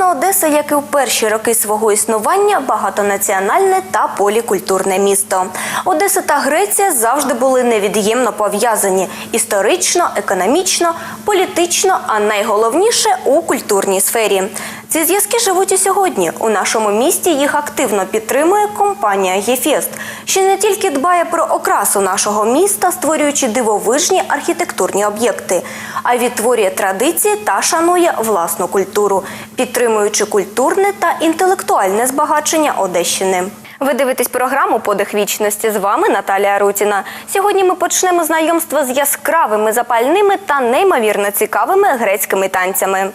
Сучасна Одеса, як і у перші роки свого існування, багатонаціональне та полікультурне місто. Одеса та Греція завжди були невід'ємно пов'язані історично, економічно, політично, а найголовніше у культурній сфері. Ці зв'язки живуть і сьогодні. У нашому місті їх активно підтримує компанія «Єфест», що не тільки дбає про окрасу нашого міста, створюючи дивовижні архітектурні об'єкти, а й відтворює традиції та шанує власну культуру, підтримуючи культурне та інтелектуальне збагачення Одещини. Ви дивитесь програму Подих вічності. З вами Наталія Рутіна. Сьогодні ми почнемо знайомство з яскравими, запальними та неймовірно цікавими грецькими танцями.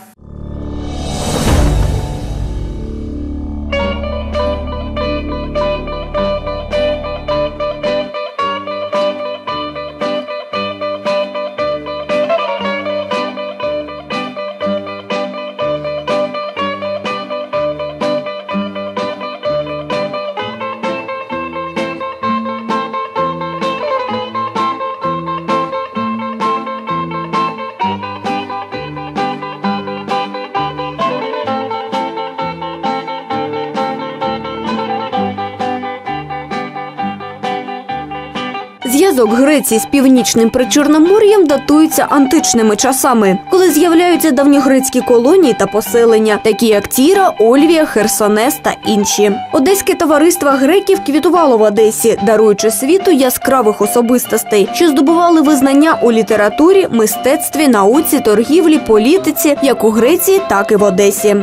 Зв'язок Греції з північним причорномор'ям датується античними часами, коли з'являються давньогрецькі колонії та поселення, такі як Тіра, Ольвія, Херсонес та інші. Одеське товариство греків квітувало в Одесі, даруючи світу яскравих особистостей, що здобували визнання у літературі, мистецтві, науці, торгівлі, політиці, як у Греції, так і в Одесі.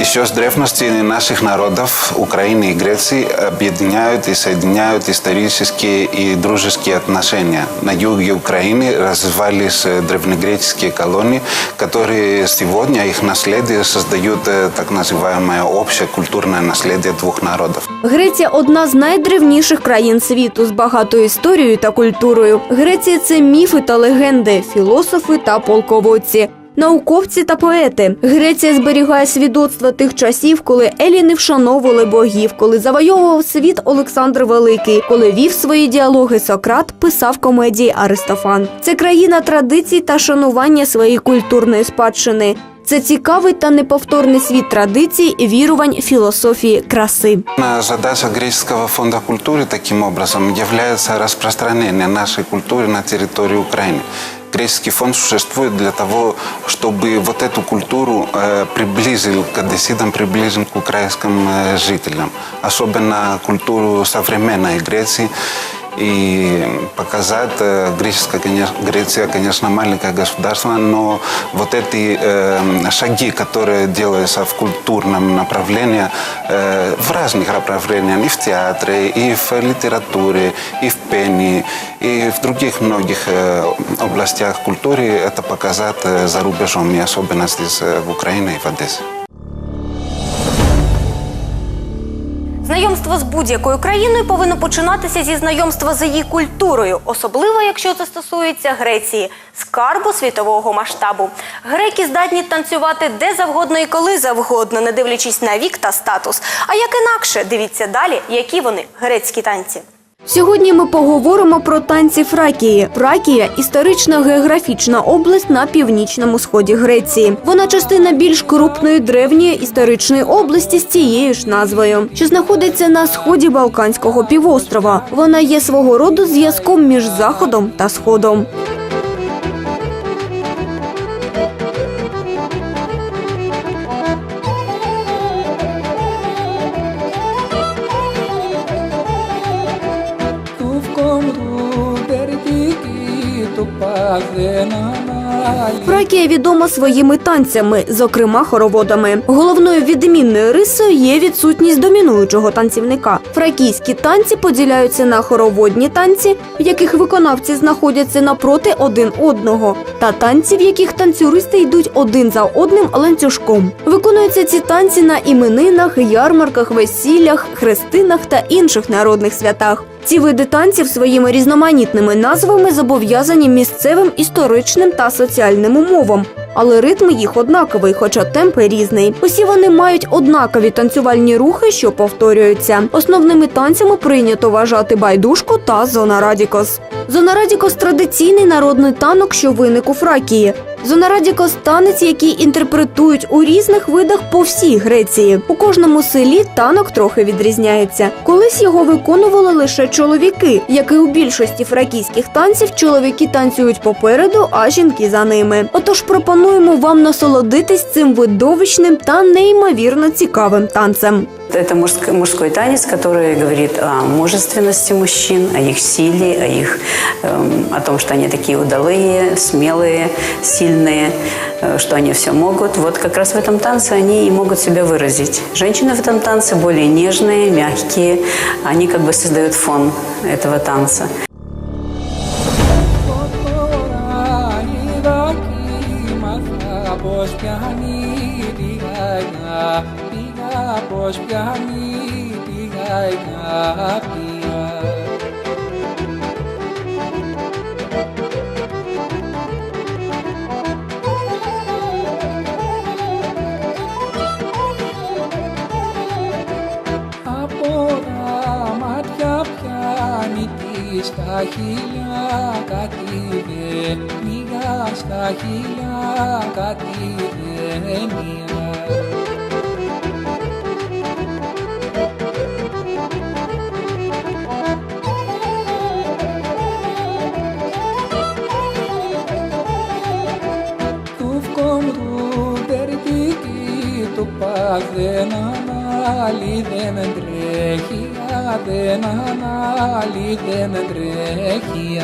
Еще с древности наших народов Украины и Греции объединяют и соединяют исторические и дружеские отношения. На юге Украины развивались э, древнегреческие колонии, которые сегодня их наследие создают э, так называемое общее культурное наследие двух народов. Греція одна з найдревніших країн світу з багатою історією та культурою. Греція це міфи та легенди, філософи та полководці. Науковці та поети. Греція зберігає свідоцтва тих часів, коли еліни вшановували богів, коли завойовував світ Олександр Великий, коли вів свої діалоги Сократ, писав комедії Аристофан. Це країна традицій та шанування своєї культурної спадщини. Це цікавий та неповторний світ традицій, вірувань, філософії, краси. На Задача Греческого фонда культуры таким образом является распространение нашей культуры на территории Украины. Греческий фонд существует для того, чтобы вот эту культуру э, приблизил к одесситам, приблизил к украинским э, жителям. Особенно культуру современной Греции и показать э, греческая, конечно, Греция, конечно, маленькое государство, но вот эти э, шаги, которые делаются в культурном направлении, э, в разных направлениях, и в театре, и в литературе, и в пении, и в других многих э, областях культуры, это показать э, за рубежом, и особенно здесь, э, в Украине и в Одессе. Знайомство з будь-якою країною повинно починатися зі знайомства з її культурою, особливо якщо це стосується Греції, скарбу світового масштабу. Греки здатні танцювати де завгодно і коли завгодно, не дивлячись на вік та статус. А як інакше, дивіться далі, які вони грецькі танці. Сьогодні ми поговоримо про танці Фракії. Фракія історична географічна область на північному сході Греції. Вона частина більш крупної древньої історичної області з цією ж назвою, що знаходиться на сході Балканського півострова. Вона є свого роду зв'язком між заходом та сходом. Про яке відомо своїми танцями, зокрема хороводами. Головною відмінною рисою є відсутність домінуючого танцівника. Фракійські танці поділяються на хороводні танці, в яких виконавці знаходяться напроти один одного, та танці, в яких танцюристи йдуть один за одним ланцюжком. Виконуються ці танці на іменинах, ярмарках, весіллях, хрестинах та інших народних святах. Ці види танців своїми різноманітними назвами зобов'язані місцевим історичним та соціальним умовам. Але ритм їх однаковий, хоча темп різний. Усі вони мають однакові танцювальні рухи, що повторюються. Основними танцями прийнято вважати байдушку та зона радікос. Зона радікос традиційний народний танок, що виник у Фракії. Зонарадікос – танець, який інтерпретують у різних видах по всій Греції. У кожному селі танок трохи відрізняється. Колись його виконували лише чоловіки, як і у більшості фракійських танців, чоловіки танцюють попереду, а жінки за ними. Отож пропонуємо вам насолодитись цим видовищним та неймовірно цікавим танцем. это мужской, мужской танец, который говорит о мужественности мужчин, о их силе, о, их, эм, о том, что они такие удалые, смелые, сильные, э, что они все могут. Вот как раз в этом танце они и могут себя выразить. Женщины в этом танце более нежные, мягкие, они как бы создают фон этого танца. Bosh πως πιάνει τη γαϊνά πήγα Από τα μάτια πιάνει της στα χείλια κάτι δεν μίγα στα χείλια κάτι δεν μίγα. Δεν ανάλει δεν τρέχει δεν ανάλει δεν τρέχει